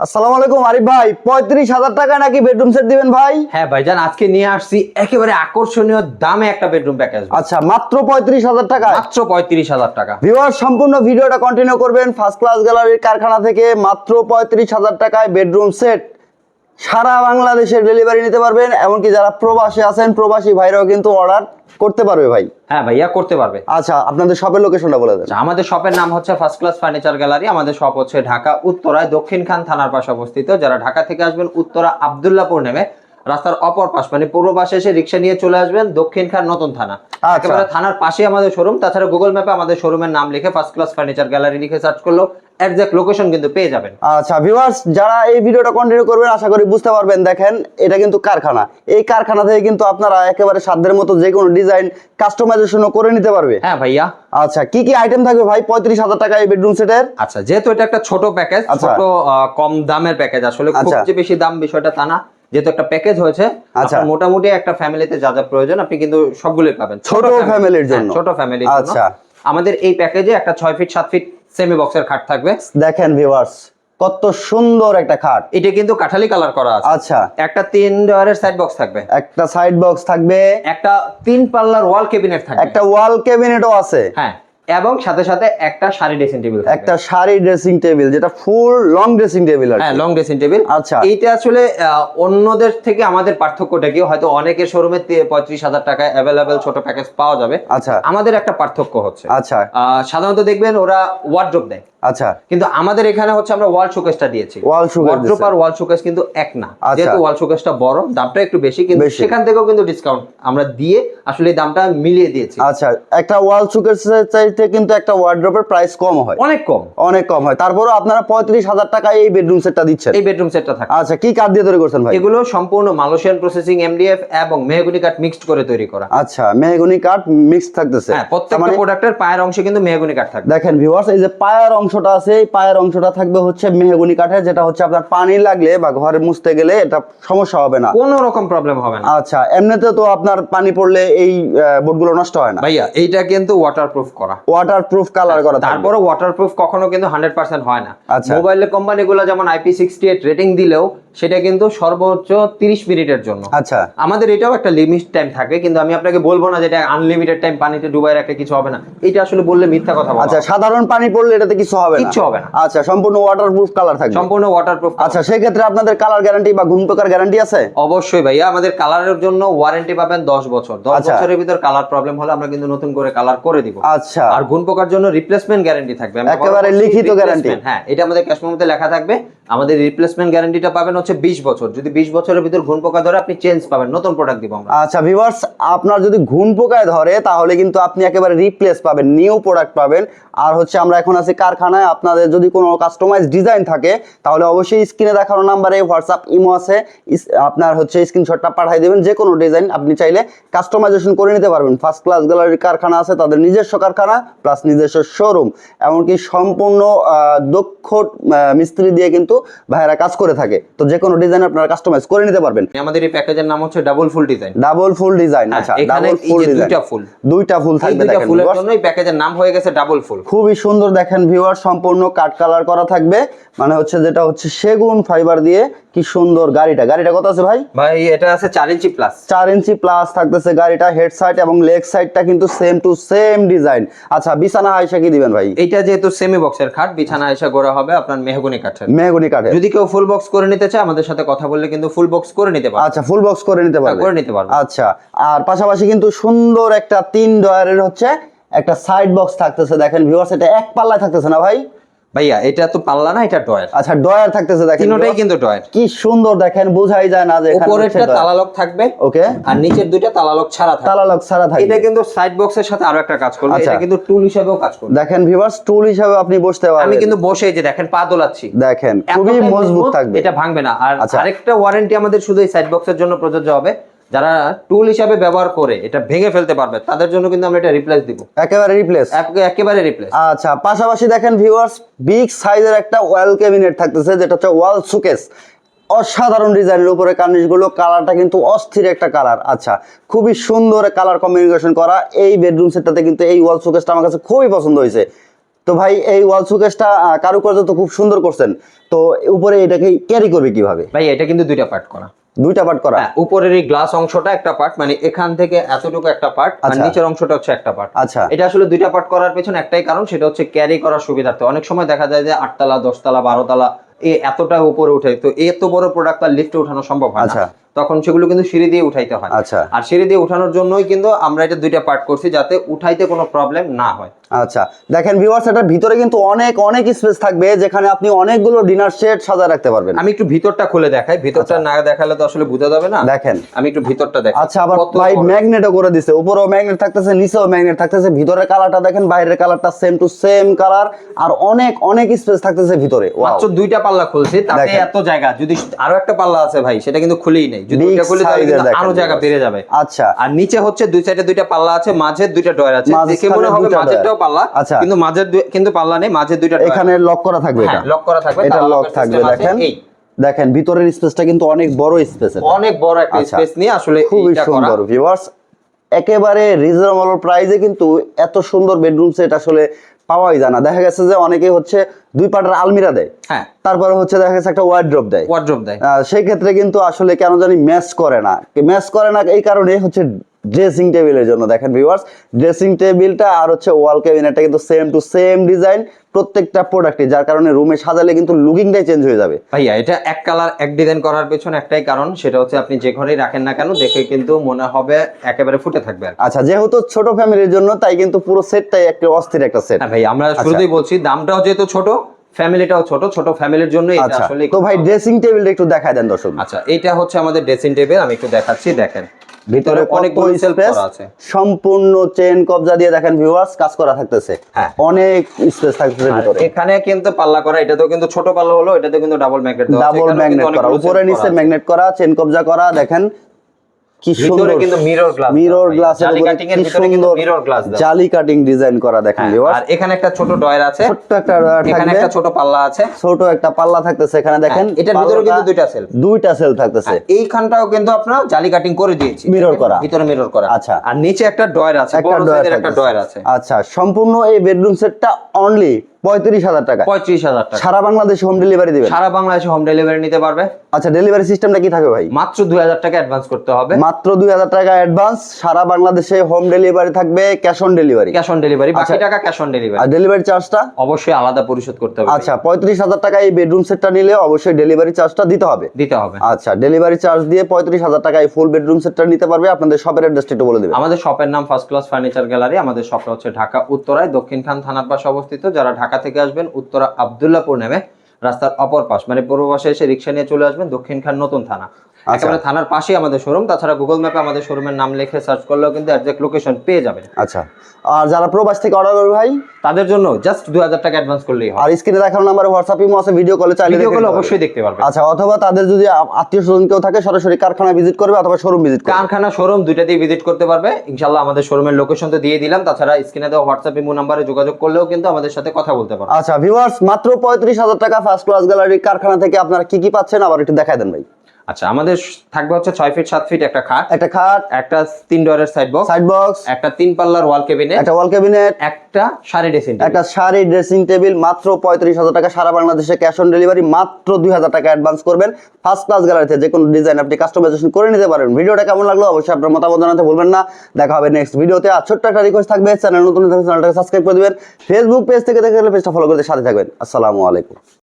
আসসালামু আলাইকুম আরিফ ভাই। পঁয়ত্রিশ হাজার টাকা নাকি বেডরুম সেট দিবেন ভাই? হ্যাঁ ভাই যান আজকে নিয়ে আসছি একেবারে আকর্ষণীয় দামে একটা বেডরুম প্যাকেজ আচ্ছা মাত্র পঁয়ত্রিশ হাজার টাকা মাত্র পঁয়ত্রিশ হাজার টাকা। ভিউয়ার সম্পূর্ণ ভিডিওটা কন্টিনিউ করবেন। ফার্স্ট ক্লাস গ্যালারির কারখানা থেকে মাত্র পঁয়ত্রিশ হাজার টাকায় বেডরুম সেট সারা বাংলাদেশের ডেলিভারি নিতে পারবেন এমনকি যারা প্রবাসী আছেন প্রবাসী ভাইরাও কিন্তু অর্ডার করতে পারবে ভাই। হ্যাঁ ভাইয়া করতে পারবে। আচ্ছা আপনাদের শপের লোকেশনটা বলে দেন। আমাদের শপের নাম হচ্ছে ফার্স্ট ক্লাস ফার্নিচার গ্যালারি আমাদের শপ হচ্ছে ঢাকা উত্তরায় দক্ষিণ খান থানার পাশে অবস্থিত। যারা ঢাকা থেকে আসবেন উত্তরা আবদুল্লাপুর নেমে রাস্তার অপর পাশ মানে পূর্ব পাশে এসে রিক্সা নিয়ে চলে আসবেন দক্ষিণ খান নতুন থানা। আচ্ছা। একেবারে থানার পাশে আমাদের শোরুম তাছাড়া গুগল ম্যাপে আমাদের শোরুমের নাম লিখে ফার্স্ট ক্লাস ফার্নিচার গ্যালারি লিখে সার্চ করলেও একজ্যাক্ট লোকেশন কিন্তু পেয়ে যাবেন। আচ্ছা ভিউয়ার্স যারা এই ভিডিওটা কন্টিনিউ করবেন আশা করি বুঝতে পারবেন। দেখেন এটা কিন্তু কারখানা। এই কারখানা থেকে কিন্তু আপনারা একেবারে সাধ্যের মতো যে কোনো ডিজাইন কাস্টমাইজেশনও করে নিতে পারবে। হ্যাঁ ভাইয়া। আচ্ছা কি কি আইটেম থাকবে ভাই? পঁয়ত্রিশ হাজার টাকা এই বেডরুম সেটের আচ্ছা যেহেতু এটা একটা ছোট প্যাকেজ। ছোট কম দামের প্যাকেজ আসলে খুব। যে বেশি দাম বিষয়টা তা না। যেহেতু একটা প্যাকেজ হয়েছে আচ্ছা। মোটামুটি একটা ফ্যামিলিতে যা যা প্রয়োজন আপনি কিন্তু সবগুলোই পাবেন। ছোট ফ্যামিলির জন্য। হ্যাঁ, ছোট ফ্যামিলির জন্য। আচ্ছা। আমাদের এই প্যাকেজে একটা ছয় ফিট সাত ফিট সেমি বক্সের খাট থাকবে। দেখেন ভিউয়ার্স কত সুন্দর একটা খাট। এটা কিন্তু কাঠালি কালার করা আছে। আচ্ছা। একটা তিন ডয়ারের সাইড বক্স থাকবে। একটা সাইড বক্স থাকবে। একটা তিন পাল্লার ওয়াল কেবিনেট থাকবে। একটা ওয়াল ক্যাবিনেটও আছে। হ্যাঁ। এবং সাথে সাথে একটা শাড়ি ড্রেসিং টেবিল একটা শাড়ি ড্রেসিং টেবিল যেটা ফুল লং ড্রেসিং টেবিল হ্যাঁ লং ড্রেসিং টেবিল আচ্ছা। এইটা আসলে অন্যদের থেকে আমাদের পার্থক্যটা কি? হয়তো অনেকের শোরুমে পঁয়ত্রিশ হাজার টাকা অ্যাভেলেবেল ছোট প্যাকেজ পাওয়া যাবে। আচ্ছা। আমাদের একটা পার্থক্য হচ্ছে। আচ্ছা। সাধারণত দেখবেন ওরা ওয়ার্ড্রপ দেয়। আচ্ছা। কিন্তু আমাদের এখানে হচ্ছে আমরা ওয়াল শোকেসটা দিয়েছি। Wall showcase ওয়ার্ড্রপ আর ওয়াল শোকেস কিন্তু এক না। আচ্ছা। যেহেতু ওয়াল শোকেসটা বড় দামটা একটু বেশি কিন্তু সেখান থেকেও কিন্তু ডিসকাউন্ট আমরা দিয়ে আসলে দামটা মিলিয়ে দিয়েছি। আচ্ছা একটা ওয়াল সুকেসের চাইতে কিন্তু একটা ওয়ার্ড্রপের প্রাইস কম হয়। অনেক কম। অনেক কম হয়। তারপরও আপনারা পঁয়ত্রিশ হাজার টাকায় এই বেডরুম সেটটা দিচ্ছেন। এই বেডরুম সেটটা থাকে আচ্ছা কি কাঠ দিয়ে তৈরি করছেন ভাই? এগুলো সম্পূর্ণ মালয়েশিয়ান প্রসেসিং এমডিএফ এবং মেহগুনি কাঠ মিক্সড করে তৈরি করা। আচ্ছা মেহগনি কাঠ মিক্স থাকতেছে। হ্যাঁ প্রত্যেকটা মানে প্রোডাক্টের পায়ের অংশে কিন্তু মেহগুনি কাঠ থাকবে। দেখেন ভিউয়ার্স এই যে পায়ের অংশটা আছে এই পায়ের অংশটা থাকবে হচ্ছে মেহগুনি কাঠের যেটা হচ্ছে আপনার পানি লাগলে বা ঘরে মুছতে গেলে এটা সমস্যা হবে না। কোনো রকম প্রবলেম হবে না। আচ্ছা এমনিতে তো আপনার পানি পড়লে এই বোর্ডগুলো নষ্ট হয় না। ভাইয়া এইটা কিন্তু ওয়াটারপ্রুফ করা। ওয়াটারপ্রুফ কালার করা তারপরে ওয়াটারপ্রুফ কখনো কিন্তু হান্ড্রেড পার্সেন্ট হয় না। আচ্ছা। মোবাইলের কোম্পানিগুলো যেমন আইপি সিক্সটি এইট রেটিং দিলেও সেটা কিন্তু সর্বোচ্চ তিরিশ মিনিটের জন্য। আচ্ছা। আমাদের এটাও একটা লিমিট টাইম থাকে কিন্তু আমি আপনাকে বলব না যেটা আনলিমিটেড টাইম পানিতে ডুবাই রাখলে কিছু হবে না। এটা আসলে বললে মিথ্যা কথা আচ্ছা সাধারণ পানি পড়লে এটাতে কিছু হবে না? কিচ্ছু হবে না। আচ্ছা সম্পূর্ণ ওয়াটার প্রুফ কালার থাকবে? সম্পূর্ণ ওয়াটারপ্রুফ আচ্ছা সেক্ষেত্রে আপনাদের কালার গ্যারান্টি বা ঘুম পোকার গ্যারান্টি আছে? অবশ্যই ভাইয়া আমাদের কালারের জন্য ওয়ারেন্টি পাবেন দশ বছর। দশ আচ্ছা। বছরের ভিতর কালার প্রবলেম হলে আমরা কিন্তু নতুন করে কালার করে দিব। আচ্ছা। আর গুণ পোকার জন্য রিপ্লেসমেন্ট গ্যারান্টি থাকবে। একেবারে লিখিত গ্যারান্টি হ্যাঁ এটা আমাদের ক্যাশ মেমোতে লেখা থাকবে। আমাদের রিপ্লেসমেন্ট গ্যারান্টিটা পাবেন হচ্ছে 20 বছর। যদি 20 বছরের ভিতর ঘুণ পোকা ধরে, আপনি চেঞ্জ পাবেন, নতুন প্রোডাক্ট দিব আমরা। আচ্ছা ভিউয়ার্স আপনার যদি ঘুম পোকায় ধরে, তাহলে কিন্তু আপনি একেবারে রিপ্লেস পাবেন নিউ প্রোডাক্ট পাবেন। আর হচ্ছে আমরা এখন আছি কারখানায়, আপনাদের যদি কোনো কাস্টমাইজ ডিজাইন থাকে, তাহলে অবশ্যই স্ক্রিনে দেখানো নাম্বারে হোয়াটসঅ্যাপ ইমো আছে। আপনার হচ্ছে স্ক্রিনশটটা পাঠিয়ে দেবেন যে কোনো ডিজাইন আপনি চাইলে কাস্টমাইজেশন করে নিতে পারবেন। ফার্স্ট ক্লাস গ্যালারির কারখানা আছে, তাদের নিজস্ব কারখানা প্লাস নিজস্ব শোরুম এমনকি সম্পূর্ণ দক্ষ মিস্ত্রি দিয়ে কিন্তু ভাইয়েরা কাজ করে থাকে। তো যে কোনো ডিজাইন আপনারা কাস্টমাইজ করে নিতে পারবেন। আমাদের এই প্যাকেজের নাম হচ্ছে double full design double full design আচ্ছা এখানে ডাবল ফুল ডিজাইন দুইটা ফুল দুইটা ফুল থাকবে দুইটা দেখেন ফুলের viewers। জন্য প্যাকেজের নাম হয়ে গেছে ডাবল ফুল খুবই সুন্দর দেখেন ভিউয়ার সম্পূর্ণ কাট কালার করা থাকবে। মানে হচ্ছে যেটা হচ্ছে সেগুন ফাইবার দিয়ে কি সুন্দর গাড়িটা। গাড়িটা কত আছে ভাই? ভাই এটা আছে 4 ইঞ্চি প্লাস চার ইঞ্চি প্লাস থাকতেছে গাড়িটা হেড সাইড এবং লেগ সাইডটা কিন্তু সেম টু সেম ডিজাইন আচ্ছা বিছানা হাইসা কি দিবেন ভাই? এটা যেহেতু সেমি বক্সের খাট বিছানা এসে গোড়া হবে আপনার মেহগুনি কাঠের। মেহগুনি কাঠের যদি কেউ ফুল বক্স করে নিতে চায় আমাদের সাথে কথা বললে কিন্তু ফুল বক্স করে নিতে পারবে। আচ্ছা ফুল বক্স করে নিতে পারবে। করে নিতে পারবে। আচ্ছা আর পাশাপাশি কিন্তু সুন্দর একটা তিন ডয়ারের হচ্ছে একটা সাইড বক্স থাকতেছে। দেখেন ভিউয়ার্স এটা এক পাল্লায় থাকতেছে না ভাই? ভাইয়া এটা তো পাল্লা না এটা ডয়ার আচ্ছা ডয়ার থাকতেছে দেখেন তিনটাই কিন্তু ডয়ার কি সুন্দর দেখেন বোঝাই যায় না যে উপরেরটা হচ্ছে তালা লক থাকবে ওকে। আর নিচের দুইটা তালা লক ছাড়া থাকবে। তালা লক ছাড়া থাকবে। এটা কিন্তু সাইড বক্সের সাথে আরও একটা কাজ করবে আচ্ছা। এটা কিন্তু টুল হিসেবেও কাজ করবে। দেখেন ভিউয়ার্স টুল হিসাবে আপনি বসতে পারবেন। আমি কিন্তু বসে যে দেখেন পা দোলাচ্ছি। দেখেন খুবই মজবুত থাকবে। এটা ভাঙবে না। আর আচ্ছা। আরেকটা ওয়ারেন্টি আমাদের শুধু এই সাইড বক্সের জন্য প্রযোজ্য হবে। যারা টুল হিসাবে ব্যবহার করে এটা ভেঙে ফেলতে পারবে তাদের জন্য কিন্তু আমরা এটা রিপ্লেস দিব। একেবারে রিপ্লেস একেবারে রিপ্লেস আচ্ছা পাশাপাশি দেখেন ভিউয়ার্স বিগ সাইজের একটা ওয়াল ক্যাবিনেট থাকতেছে যেটা হচ্ছে ওয়াল সুকেস অসাধারণ ডিজাইনের উপরে কার্নিশগুলো কালারটা কিন্তু অস্থির একটা কালার। আচ্ছা খুবই সুন্দর কালার কমিউনিকেশন করা। এই বেডরুম সেটটাতে কিন্তু এই ওয়াল সুকেসটা আমার কাছে খুবই পছন্দ হয়েছে। তো ভাই এই ওয়াল সুকেশটা কারুকার্য তো খুব সুন্দর করছেন। তো উপরে এটাকে ক্যারি করবে কীভাবে? ভাই এটা কিন্তু দুইটা পার্ট করা। দুইটা পার্ট করা। হ্যাঁ উপরের এই গ্লাস অংশটা একটা পার্ট মানে এখান থেকে এতটুকু একটা পার্ট আর আচ্ছা। নিচের অংশটা হচ্ছে একটা পার্ট আচ্ছা। এটা আসলে দুইটা পার্ট করার পেছনে একটাই কারণ সেটা হচ্ছে ক্যারি করার সুবিধার্থে। অনেক সময় দেখা যায় যে আটতলা দশতলা বারোতলা এ এতটা উপরে উঠে তো এত বড় প্রোডাক্ট আর লিফটে উঠানো সম্ভব হয় আচ্ছা। না তখন সেগুলো কিন্তু সিঁড়ি দিয়ে উঠাইতে হয়। আচ্ছা। আর সিঁড়ি দিয়ে উঠানোর জন্যই কিন্তু আমরা এটা দুইটা পার্ট করছি যাতে উঠাইতে কোনো প্রবলেম না হয়। আচ্ছা দেখেন ভিউয়ার্স এটার ভিতরে কিন্তু অনেক অনেক স্পেস থাকবে যেখানে আপনি অনেকগুলো ডিনার সেট সাজায় রাখতে পারবেন। আমি একটু ভিতরটা খুলে দেখাই। ভিতরটা না দেখালে তো আসলে বোঝা যাবে না। দেখেন। আমি একটু ভিতরটা দেখাই। আচ্ছা আবার ভাই ম্যাগনেটও করে দিছে। উপরেও ম্যাগনেট থাকতেছে নিচেও ম্যাগনেট থাকতেছে। ভিতরের কালারটা দেখেন বাইরের কালারটা সেম টু সেম কালার আর অনেক অনেক স্পেস থাকতেছে ভিতরে! মাত্র দুইটা পাল্লা খুলছি তাতে এত জায়গা। যদি আরও একটা পাল্লা আছে ভাই সেটা কিন্তু খুলেই নেই। যদি তাহলে আরও জায়গা বেড়ে যাবে। আচ্ছা। আর নিচে হচ্ছে দুই সাইডে দুইটা পাল্লা আছে মাঝে দুইটা ডয়ার আছে। দেখে মনে হবে মাঝেরটাও পাল্লা আচ্ছা। কিন্তু মাঝের কিন্তু পাল্লা নেই মাঝে দুইটা এখানে লক করা থাকবে এটা। লক করা থাকবে এটা লক থাকবে দেখেন। দেখেন ভিতরের স্পেসটা কিন্তু অনেক বড় স্পেস অনেক বড় একটা আচ্ছা। স্পেস নিয়ে আসলে খুবই সুন্দর ভিউয়ার্স একেবারে রিজনেবল প্রাইসে কিন্তু এত সুন্দর বেডরুম সেট আসলে পাওয়াই যায় না। দেখা গেছে যে অনেকে হচ্ছে দুই পাটের আলমিরা দেয়। হ্যাঁ। তারপরে হচ্ছে দেখা গেছে একটা ওয়ার্ড্রপ দেয়। ওয়ার্ড্রপ দেয়। সেই ক্ষেত্রে কিন্তু আসলে কেন জানি ম্যাচ করে না। ম্যাচ করে না এই কারণে হচ্ছে ড্রেসিং টেবিলের জন্য দেখেন ভিউয়ার্স ড্রেসিং টেবিলটা আর হচ্ছে ওয়াল ক্যাবিনেটটা কিন্তু সেম টু সেম ডিজাইন প্রত্যেকটা প্রোডাক্টে যার কারণে রুমে সাজালে কিন্তু লুকিংটাই চেঞ্জ হয়ে যাবে। ভাইয়া এটা এক কালার এক ডিজাইন করার পেছনে একটাই কারণ সেটা হচ্ছে আপনি যে ঘরেই রাখেন না কেন দেখে কিন্তু মনে হবে একেবারে ফুটে থাকবে আচ্ছা যেহেতু ছোট ফ্যামিলির জন্য তাই কিন্তু পুরো সেটটাই একটা অস্থির একটা সেট হ্যাঁ ভাই আমরা শুরুতেই বলছি দামটাও যেহেতু ছোট ফ্যামিলিটাও ছোট ছোট ফ্যামিলির জন্য এটা আচ্ছা আসলে তো ভাই ড্রেসিং টেবিলটা একটু দেখায় দেন দর্শক। আচ্ছা এইটা হচ্ছে আমাদের ড্রেসিং টেবিল আমি একটু দেখাচ্ছি দেখেন। ভিতরে অনেক কত সেলফ স্পেস আছে। সম্পূর্ণ চেন কবজা দিয়ে দেখেন ভিউয়ার্স কাজ করা থাকতেছে। হ্যাঁ। অনেক স্পেস থাকতেছে ভিতরে। এখানে কিন্তু পাল্লা করা এটাতেও কিন্তু ছোট পাল্লা হলো এটাতে কিন্তু ডাবল ম্যাগনেট দেওয়া আছে ডাবল ম্যাগনেট করা উপরে নিচে ম্যাগনেট করা চেন কবজা করা দেখেন। কি সুন্দর কিন্তু মিরর গ্লাস মিরর গ্লাসের জালি উপরে কাটিং এর কি ভিতরে কিন্তু সুন্দর মিরর গ্লাস জালি কাটিং ডিজাইন করা দেখেন হ্যাঁ, আর এখানে একটা ছোট ডয়ার আছে। ছোট্ট একটা ডয়ার এখানে একটা ছোট পাল্লা আছে। ছোট একটা পাল্লা থাকতেছে এখানে দেখেন। হ্যাঁ, এটার ভিতরে কিন্তু দুইটা সেলফ দুইটা সেল থাকতেছে। এইখানটাও কিন্তু আপনার জালি কাটিং করে দিয়েছি। Mirror করা। ভিতরে মিরর করা। আচ্ছা। আর নিচে একটা ডয়ার আছে একটা বড় ডয়ার সাইজের একটা ডয়ার আছে। আচ্ছা সম্পূর্ণ এই বেডরুম সেটটা অনলি পঁয়ত্রিশ হাজার টাকা। পঁয়ত্রিশ হাজার টাকা। সারা বাংলাদেশে হোম ডেলিভারি দিবেন? সারা বাংলাদেশে হোম ডেলিভারি নিতে পারবে। আচ্ছা ডেলিভারি সিস্টেমটা কি থাকবে ভাই? মাত্র দুই হাজার টাকা অ্যাডভান্স করতে হবে। মাত্র দুই হাজার টাকা অ্যাডভান্স সারা বাংলাদেশে হোম ডেলিভারি থাকবে cash on delivery cash on delivery বাকি। টাকা ক্যাশ অন ডেলিভারি আর ডেলিভারি চার্জটা অবশ্যই আলাদা পরিশোধ করতে হবে। আচ্ছা পঁয়ত্রিশ হাজার টাকা এই বেডরুম সেটটা নিলে অবশ্যই ডেলিভারি চার্জটা দিতে হবে। দিতে হবে। আচ্ছা ডেলিভারি চার্জ দিয়ে পঁয়ত্রিশ হাজার টাকা এই ফুল বেডরুম সেটটা নিতে পারবে। আপনাদের শপের অ্যাড্রেসটা একটু বলে দেবেন। আমাদের শপের নাম ফার্স্ট ক্লাস ফার্নিচার গ্যালারি আমাদের শপটা হচ্ছে ঢাকা উত্তরায় দক্ষিণখান থানার পাশে অবস্থিত। যারা ঢাকা থেকে আসবেন উত্তরা আবদুল্লাপুর নামে রাস্তার অপর পাশ মানে পূর্ব পাশে এসে রিক্সা নিয়ে চলে আসবেন দক্ষিণ খান নতুন থানা। একেবারে থানার পাশেই আমাদের শোরুম তাছাড়া গুগল ম্যাপে আমাদের শোরুমের নাম লিখে সার্চ করলেও কিন্তু একজ্যাক্ট লোকেশন পেয়ে যাবেন। আচ্ছা। আর যারা প্রবাস থেকে অর্ডার করবে ভাই? তাদের জন্য জাস্ট দুই হাজার টাকা অ্যাডভান্স করলেই হবে আর স্ক্রিনে দেখানো নাম্বারে হোয়াটসঅ্যাপ ইমো আছে ভিডিও কলে চাইলে ভিডিও কলে অবশ্যই দেখতে পারবে আচ্ছা অথবা তাদের যদি আত্মীয় স্বজন কেউ থাকে সরাসরি কারখানা ভিজিট করবে অথবা শোরুম ভিজিট করবে। কারখানা শোরুম দুইটাতেই ভিজিট করতে পারবে। ইনশাল্লাহ আমাদের শোরুমের লোকেশন তো দিয়ে দিলাম। তাছাড়া স্ক্রিনে দেওয়া হোয়াটসঅ্যাপ ইমো নাম্বারে যোগাযোগ করলেও কিন্তু আমাদের সাথে কথা বলতে পারবে। আচ্ছা ভিউয়ার্স মাত্র পঁয়ত্রিশ হাজার টাকা ফার্স্ট ক্লাস গ্যালারি কারখানা থেকে আপনারা কি কি পাচ্ছেন? আবার একটু দেখাই দেন ভাই। আচ্ছা আমাদের থাকবে হচ্ছে ছয় ফিট সাত ফিট একটা খাট। একটা খাট। একটা তিন ডোরের সাইড বক্স সাইড বক্স একটা তিন পাল্লার ওয়াল কেবিনেট একটা ওয়াল ক্যাবিনেট একটা শাড়ি একটা শাড়ি ড্রেসিং টেবিল মাত্র পঁয়ত্রিশ হাজার টাকা, সারা বাংলাদেশে ক্যাশ অন ডেলিভারি মাত্র দুই হাজার টাকা অ্যাডভান্স করবেন। ফার্স্ট ক্লাস গ্যালারিতে যে কোনো ডিজাইন আপনি কাস্টমাইজেশন করে নিতে পারেন। ভিডিওটা কেমন লাগল অবশ্যই আপনার মতামত জানাতে ভুলবেন না। দেখা হবে নেক্সট ভিডিওতে আর ছোট্ট একটা রিকোয়েস্ট থাকবে চ্যানেল নতুন চ্যানেলটাকে সাবস্ক্রাইব করে দেবেন। ফেসবুক পেজ থেকে দেখে পেজটা ফলো করতে সাথে থাকবেন। আসসালামু আলাইকুম।